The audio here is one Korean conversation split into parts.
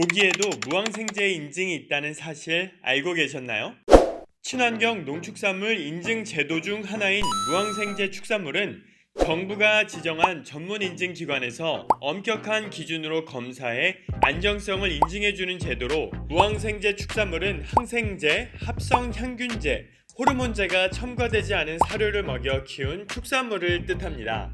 고기에도 무항생제 인증이 있다는 사실 알고 계셨나요? 친환경 농축산물 인증 제도 중 하나인 무항생제 축산물은 정부가 지정한 전문 인증 기관에서 엄격한 기준으로 검사해 안정성을 인증해주는 제도로 무항생제 축산물은 항생제, 합성 향균제, 호르몬제가 첨가되지 않은 사료를 먹여 키운 축산물을 뜻합니다.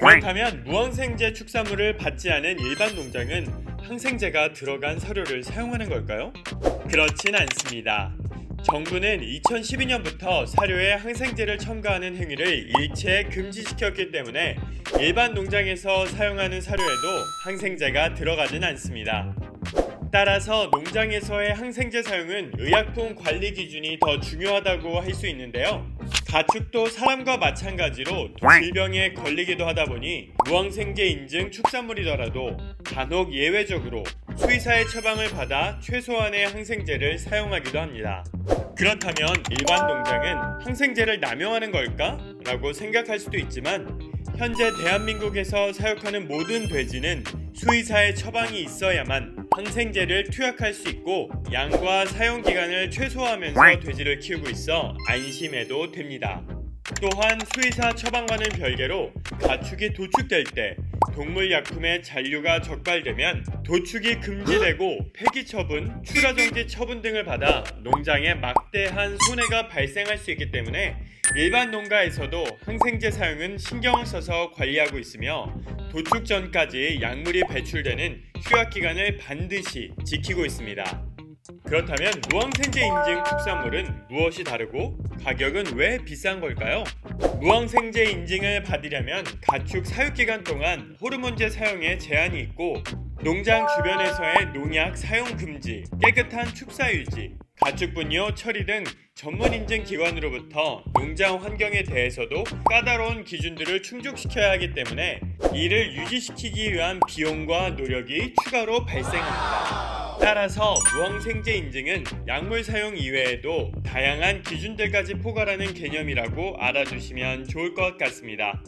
그렇다면 무항생제 축산물을 받지 않은 일반 농장은 항생제가 들어간 사료를 사용하는 걸까요? 그렇진 않습니다. 정부는 2012년부터 사료에 항생제를 첨가하는 행위를 일체 금지시켰기 때문에 일반 농장에서 사용하는 사료에도 항생제가 들어가진 않습니다. 따라서 농장에서의 항생제 사용은 의약품 관리 기준이 더 중요하다고 할 수 있는데요. 가축도 사람과 마찬가지로 질병에 걸리기도 하다 보니 무항생제 인증 축산물이더라도 간혹 예외적으로 수의사의 처방을 받아 최소한의 항생제를 사용하기도 합니다. 그렇다면 일반 농장은 항생제를 남용하는 걸까? 라고 생각할 수도 있지만 현재 대한민국에서 사육하는 모든 돼지는 수의사의 처방이 있어야만 항생제를 투약할 수 있고 양과 사용 기간을 최소화하면서 돼지를 키우고 있어 안심해도 됩니다. 또한 수의사 처방과는 별개로 가축이 도축될 때 동물 약품의 잔류가 적발되면 도축이 금지되고 폐기 처분, 추가 정지 처분 등을 받아 농장에 막대한 손해가 발생할 수 있기 때문에 일반 농가에서도 항생제 사용은 신경을 써서 관리하고 있으며 도축 전까지 약물이 배출되는 휴약 기간을 반드시 지키고 있습니다. 그렇다면 무항생제 인증 축산물은 무엇이 다르고 가격은 왜 비싼 걸까요? 무항생제 인증을 받으려면 가축 사육 기간 동안 호르몬제 사용에 제한이 있고 농장 주변에서의 농약 사용 금지, 깨끗한 축사 유지, 가축 분뇨 처리 등 전문 인증 기관으로부터 농장 환경에 대해서도 까다로운 기준들을 충족시켜야 하기 때문에 이를 유지시키기 위한 비용과 노력이 추가로 발생합니다. 따라서 무항생제 인증은 약물 사용 이외에도 다양한 기준들까지 포괄하는 개념이라고 알아두시면 좋을 것 같습니다.